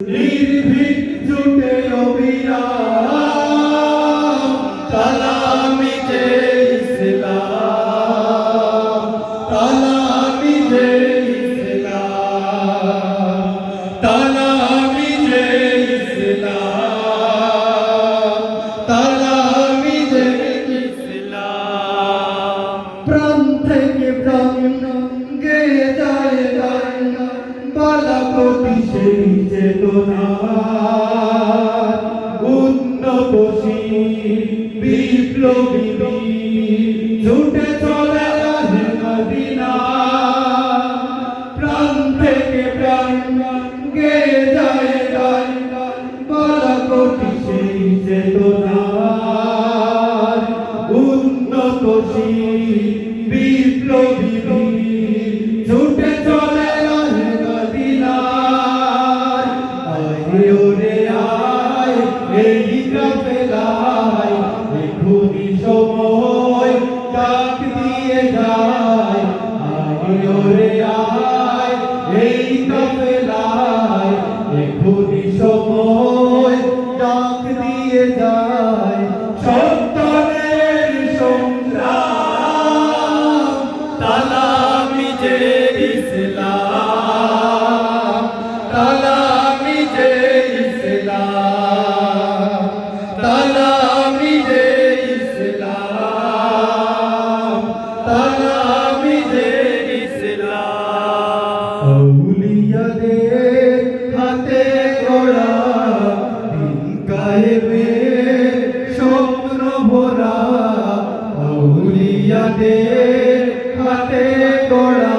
নির্ভীক জুটে অবিরাম তালামিতে ইসলাম তালামি বিপ্লবী। ছুটে চলে এই কাফেলায় এখুনি সময় ডাক দিয়ে যায় আয় ওরে আয় এই কাফেলায় এখুনি আউলিয়াদের হাতে গড়া দিন কায়েমের স্বপ্ন ভরা। আউলিয়াদের হাতে গড়া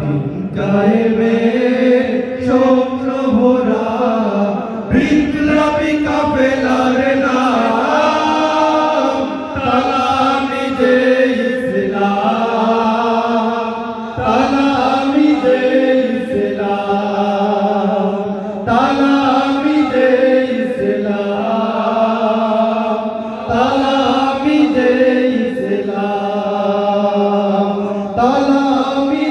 দিন কায়েমের স্বপ্ন ভরা। বিপ্লবী কাফেলার নাম তালামি যে ইসলাম তালামি Amen.